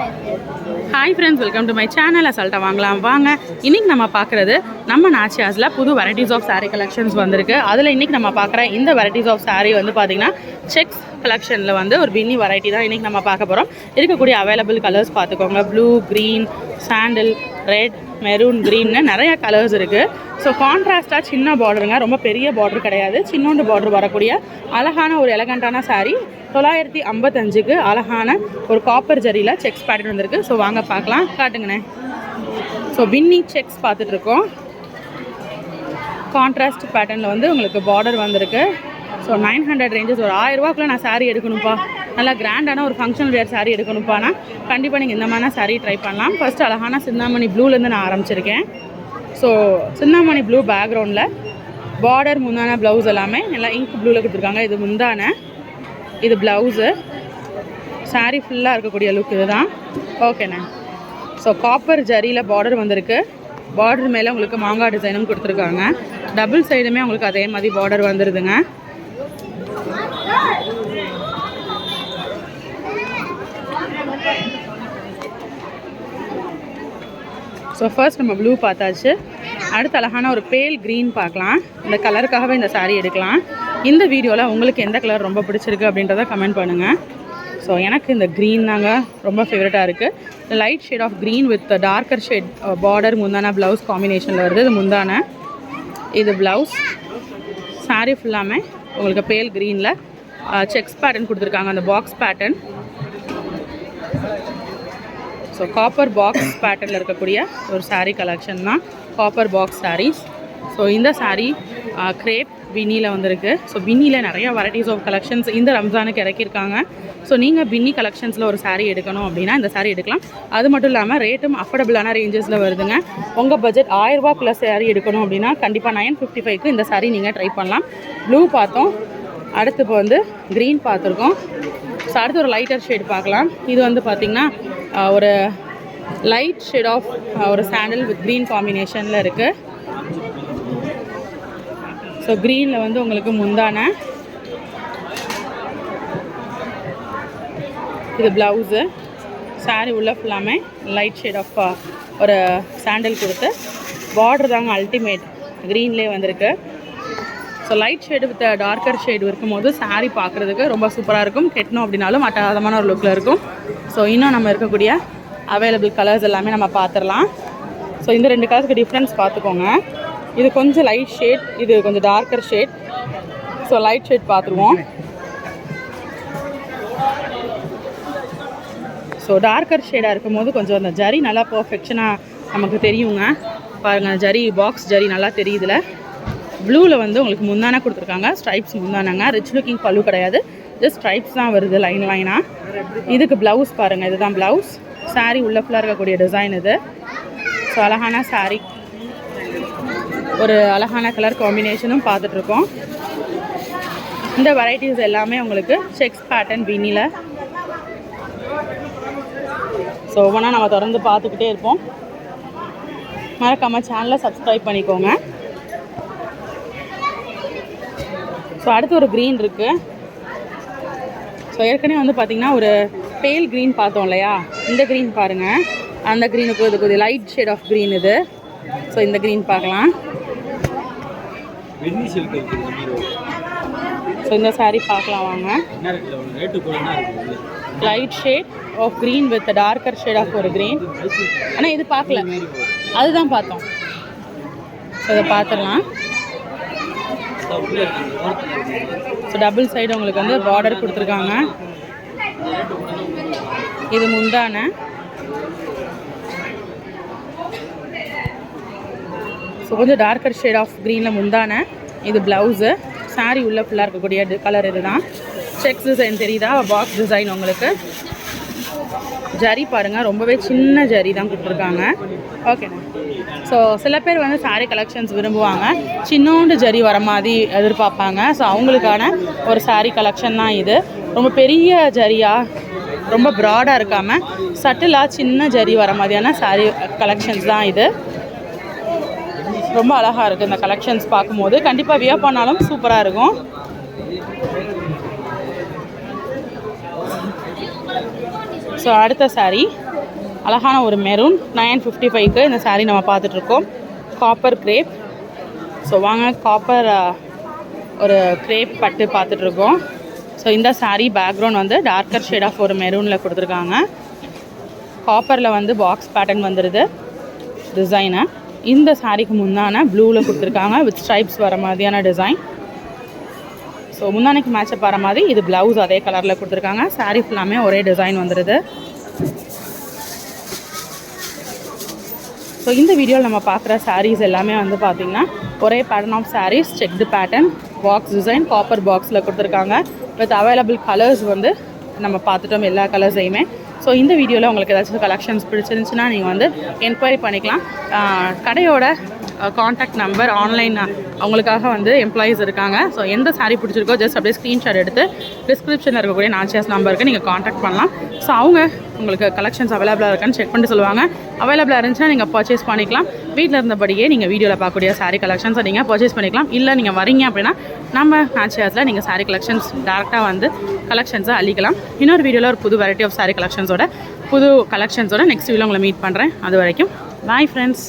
Hi friends welcome to my channel அசால்ட்டாக வாங்கலாம். வாங்க. இன்னைக்கு நம்ம பார்க்குறது நம்ம நாச்சியாஸில் புது வெரைட்டிஸ் ஆஃப் சாரீ கலெக்ஷன்ஸ் வந்திருக்கு. அதில் இன்னைக்கு நம்ம பார்க்குற இந்த வெரைட்டிஸ் ஆஃப் சாரீ வந்து பார்த்தீங்கன்னா செக்ஸ் கலெக்ஷனில் வந்து ஒரு பின்னி வெரைட்டி தான் இன்றைக்கி நம்ம பார்க்க போகிறோம் இருக்கக்கூடிய அவைலபிள் கலர்ஸ் பார்த்துக்கோங்க blue green sandal red maroon க்ரீன்னு நிறையா கலர்ஸ் இருக்குது ஸோ கான்ட்ராஸ்ட்டாக சின்ன பார்டருங்க ரொம்ப பெரிய பார்டர் கிடையாது. சின்னோண்டு பார்டர் வரக்கூடிய அழகான ஒரு எலகண்ட்டான சாரீ தொள்ளாயிரத்தி ஐம்பத்தஞ்சுக்கு அழகான ஒரு காப்பர் ஜரியில் செக்ஸ் பேட்டர்ன் வந்திருக்கு. ஸோ வாங்க பார்க்கலாம். காட்டுங்கண்ணே. ஸோ வின்னி செக்ஸ் பார்த்துட்ருக்கோம் கான்ட்ராஸ்ட் பேட்டர்னில் வந்து உங்களுக்கு பார்டர் வந்திருக்கு. ஸோ நைன் ஹண்ட்ரட் ரேஞ்சஸ் ஒரு ஆயிரரூவாக்குள்ளே நான் சாரீ எடுக்கணும்ப்பா நல்லா கிராண்டான ஒரு ஃபங்க்ஷன் வேர் சாரீ எடுக்கணும்ப்பானா கண்டிப்பாக நீங்கள் இந்த மாதிரினா சாரீ ட்ரை பண்ணலாம். ஃபர்ஸ்ட் அழகான சிந்தாமணி ப்ளூலேருந்து நான் ஆரம்பிச்சிருக்கேன். ஸோ சிந்தாமணி ப்ளூ பேக்ரவுண்டில் பார்டர் முந்தான ப்ளவுஸ் எல்லாமே நல்லா இங்க் ப்ளூவில் கொடுத்துருக்காங்க. இது முந்தான. இது ப்ளவுஸு சாரீ ஃபுல்லாக இருக்கக்கூடிய லுக் இதுதான். ஓகேண்ணே ஸோ காப்பர் ஜரியில் பார்டர் வந்திருக்கு. பார்டர் மேலே உங்களுக்கு மாங்காய் டிசைனும் கொடுத்துருக்காங்க. டபுள் சைடுமே உங்களுக்கு அதே மாதிரி பார்டர் வந்துடுதுங்க ஸோ ஃபர்ஸ்ட் நம்ம ப்ளூ பார்த்தாச்சு. அடுத்து அழகான ஒரு பேல் க்ரீன் பார்க்கலாம். இந்த கலருக்காகவே இந்த சாரீ எடுக்கலாம். இந்த வீடியோவில் உங்களுக்கு எந்த கலர் ரொம்ப பிடிச்சிருக்கு அப்படின்றத கமெண்ட் பண்ணுங்கள் ஸோ எனக்கு இந்த க்ரீன் தாங்க ரொம்ப ஃபேவரட்டாக இருக்குது light shade of green with darker shade border முந்தான ப்ளவுஸ் காம்பினேஷனில் வருது. இது முந்தான. இது ப்ளவுஸ் சாரீ ஃபுல்லாமே உங்களுக்கு பேல் க்ரீனில் uh, செக்ஸ் பேட்டர்ன் கொடுத்துருக்காங்க. அந்த box pattern so copper box பேட்டர்னில் இருக்கக்கூடிய ஒரு சாரீ கலெக்ஷன் தான் காப்பர் பாக்ஸ் சாரீஸ் ஸோ இந்த சாரீ க்ரேப் பின்னியில் வந்திருக்கு. ஸோ பின்னியில் நிறைய வெரைட்டிஸ் ஆஃப் கலெக்ஷன்ஸ் இந்த ரம்ஜானுக்கு இறக்கியிருக்காங்க. ஸோ நீங்கள் பின்னி கலெக்ஷன்ஸில் ஒரு சாரீ எடுக்கணும் அப்படின்னா இந்த சாரீ எடுக்கலாம். அது மட்டும் இல்லாமல் ரேட்டும் அஃபோர்டபுளான ரேஞ்சஸில் வருதுங்க. உங்கள் பட்ஜெட் ஆயிரரூபாக்குள்ள சாரீ எடுக்கணும் அப்படின்னா கண்டிப்பாக நைன் ஃபிஃப்டி ஃபைவ்க்கு இந்த சாரீ நீங்கள் ட்ரை பண்ணலாம். ப்ளூ பார்த்தோம் அடுத்து இப்போ வந்து க்ரீன் பார்த்துருக்கோம் ஸோ அடுத்து ஒரு லைட்டர் ஷேட் பார்க்கலாம். இது வந்து பார்த்திங்கன்னா ஒரு லைட் ஷேட் ஆஃப் ஒரு சாண்டில் வித் க்ரீன் காம்பினேஷனில் இருக்குது ஸோ க்ரீனில் வந்து உங்களுக்கு முந்தான. இது ப்ளவுஸு சாரீ உள்ள ஃபுல்லாமே லைட் ஷேட் ஆஃப் ஒரு சாண்டில் கொடுத்து. பார்டர் தாங்க அல்டிமேட் க்ரீன்லேயே வந்திருக்கு. So light shade with darker shade இருக்கும்போது ஸாரீ பார்க்குறதுக்கு ரொம்ப சூப்பராக இருக்கும். கெட்டணும் அப்படின்னாலும் அட்டகாதமான ஒரு லுக்கில் இருக்கும். ஸோ இன்னும் நம்ம இருக்கக்கூடிய அவைலபிள் கலர்ஸ் எல்லாமே நம்ம பார்த்துடலாம். ஸோ இந்த ரெண்டு கலர்ஸ்க்கு டிஃப்ரென்ஸ் பார்த்துக்கோங்க. இது கொஞ்சம் லைட் ஷேட் இது கொஞ்சம் darker shade so light shade பார்த்துருவோம். ஸோ டார்க்கர் ஷேடாக இருக்கும்போது கொஞ்சம் அந்த ஜரி நல்லா பர்ஃபெக்ஷனாக நமக்கு தெரியுங்க. பாருங்கள் ஜரி பாக்ஸ் ஜரி நல்லா தெரியுதுல. ப்ளூவில் வந்து உங்களுக்கு முந்தான கொடுத்துருக்காங்க. ஸ்ட்ரைப்ஸ் முந்தானாங்க. ரிச் லுக்கிங் பல்லு கிடையாது. ஜஸ்ட் ஸ்ட்ரைப்ஸ் தான் வருது லைன் லைனாக இதுக்கு ப்ளவுஸ் பாருங்கள் இதுதான் ப்ளவுஸ் சாரீ உள்ள ஃபுல்லாக இருக்கக்கூடிய டிசைன் இது. ஸோ அழகான சாரீ ஒரு அழகான கலர் காம்பினேஷனும் பார்த்துட்ருக்கோம். இந்த வெரைட்டிஸ் எல்லாமே உங்களுக்கு செக்ஸ் பேட்டர்ன் பின்னியில் ஸோ ஒவ்வொன்றா நம்ம தொடர்ந்து பார்த்துக்கிட்டே இருப்போம். மறக்காமல் சேனலை சப்ஸ்கிரைப் பண்ணிக்கோங்க. ஸோ அடுத்து ஒரு க்ரீன் இருக்குது ஸோ ஏற்கனவே வந்து பார்த்திங்கன்னா ஒரு பேல் க்ரீன் பார்த்தோம் இல்லையா? இந்த க்ரீன் பாருங்கள் அந்த க்ரீனுக்கு இது கொஞ்சம் லைட் ஷேட் ஆஃப் க்ரீன் இது. ஸோ இந்த க்ரீன் பார்க்கலாம். ஸோ இந்த saree பார்க்கலாம் வாங்க. Light shade of green with darker shade of ஒரு க்ரீன் ஆனால் இது பார்க்கல. அதுதான் பார்த்தோம். ஸோ இதை பார்த்துடலாம். ஸோ டபுள் சைடு உங்களுக்கு வந்து பார்டர் கொடுத்துருக்காங்க. இது முந்தான. ஸோ கொஞ்சம் டார்க்கர் ஷேட் ஆஃப் க்ரீனில் முந்தான. இது ப்ளவுஸு சாரீ உள்ள ஃபுல்லாக இருக்கக்கூடிய கலர் இதுதான். செக்ஸ் டிசைன் தெரியுதா? பாக்ஸ் டிசைன் உங்களுக்கு. ஜரி பாருங்கள் ரொம்பவே சின்ன ஜரி தான் கொடுத்துருக்காங்க. ஓகேண்ணா ஸோ சில பேர் வந்து சாரீ கலெக்ஷன்ஸ் விரும்புவாங்க. சின்னோண்டு ஜரி வர மாதிரி எதிர்பார்ப்பாங்க. ஸோ அவங்களுக்கான ஒரு சாரீ கலெக்ஷன் தான் இது. ரொம்ப பெரிய ஜரியாக ரொம்ப ப்ராடாக இருக்காமல் சட்டிலாக சின்ன ஜரி வர மாதிரியான சாரீ கலெக்ஷன்ஸ் தான் இது. ரொம்ப அழகாக இருக்குது இந்த கலெக்ஷன்ஸ் பார்க்கும்போது. கண்டிப்பாக வியர் பண்ணாலும் சூப்பராக இருக்கும். ஸோ அடுத்த சாரீ அழகான ஒரு மெரூன் நைன் ஃபிஃப்டி ஃபைவ்க்கு இந்த சாரீ நம்ம பார்த்துட்ருக்கோம். காப்பர் கிரேப் ஸோ வாங்க காப்பர் ஒரு கிரேப் பட்டு பார்த்துட்ருக்கோம். ஸோ இந்த சாரீ பேக்ரவுண்ட் வந்து டார்க்கர் ஷேட் ஆஃப் ஒரு மெரூனில் கொடுத்துருக்காங்க. காப்பரில் வந்து பாக்ஸ் பேட்டர்ன் வந்துடுது டிசைனு இந்த சாரீக்கு முந்தான ப்ளூவில் கொடுத்துருக்காங்க வித் ஸ்ட்ரைப்ஸ் வர மாதிரியான டிசைன் ஸோ முந்தானைக்கு மேட்சப் வர மாதிரி இது ப்ளவுஸ் அதே கலரில் கொடுத்துருக்காங்க. சாரீ ஃபுல்லாமே ஒரே டிசைன் வந்துடுது ஸோ இந்த வீடியோவில் நம்ம பார்க்குற சாரீஸ் எல்லாமே வந்து பார்த்திங்கன்னா ஒரே pattern of saris checked pattern box design copper பாக்ஸில் கொடுத்துருக்காங்க. வித் அவைலபிள் கலர்ஸ் வந்து நம்ம பார்த்துட்டோம் எல்லா கலர்ஸையுமே ஸோ இந்த வீடியோவில் உங்களுக்கு ஏதாச்சும் கலெக்ஷன்ஸ் பிடிச்சிருந்துச்சுன்னா நீங்கள் வந்து என்கொயரி பண்ணிக்கலாம். கடையோட காண்டாக்ட் நம்பர் ஆன்லைன் அவங்களுக்காக வந்து எம்ப்ளாயீஸ் இருக்காங்க. ஸோ எந்த saree பிடிச்சிருக்கோ ஜஸ்ட் அப்படியே ஸ்க்ரீன்ஷாட் எடுத்து டிஸ்கிரிப்ஷனில் இருக்கக்கூடிய நாச்சியாஸ் நம்பருக்கு நீங்கள் காண்டாக்ட் பண்ணலாம். ஸோ அவங்க உங்களுக்கு கலெக்ஷன்ஸ் அவைலபிளாக இருக்கான்னு செக் பண்ணிட்டு சொல்லுவாங்க. அவைலபிளாக இருந்துச்சுன்னா நீங்கள் பர்ச்சேஸ் பண்ணிக்கலாம். வீட்டில் இருந்தபடியே நீங்கள் வீடியோவில் பார்க்கக்கூடிய saree கலெக்ஷன்ஸை நீங்கள் பர்ச்சேஸ் பண்ணிக்கலாம். இல்லை நீங்கள் வரீங்க அப்படின்னா நம்ம நாச்சியாஸில் நீங்கள் saree கலெக்ஷன்ஸ் டேரெக்டாக வந்து கலெக்ஷன்ஸை அள்ளிக்கலாம். இன்னொரு வீடியோவில் ஒரு புது வெரைட்டி ஆஃப் saree கலெக்ஷன்ஸோட புது கலெக்ஷன்ஸோட நெக்ஸ்ட் வீடியோ உங்களை மீட் பண்ணுறேன் அது வரைக்கும் பாய் ஃப்ரெண்ட்ஸ்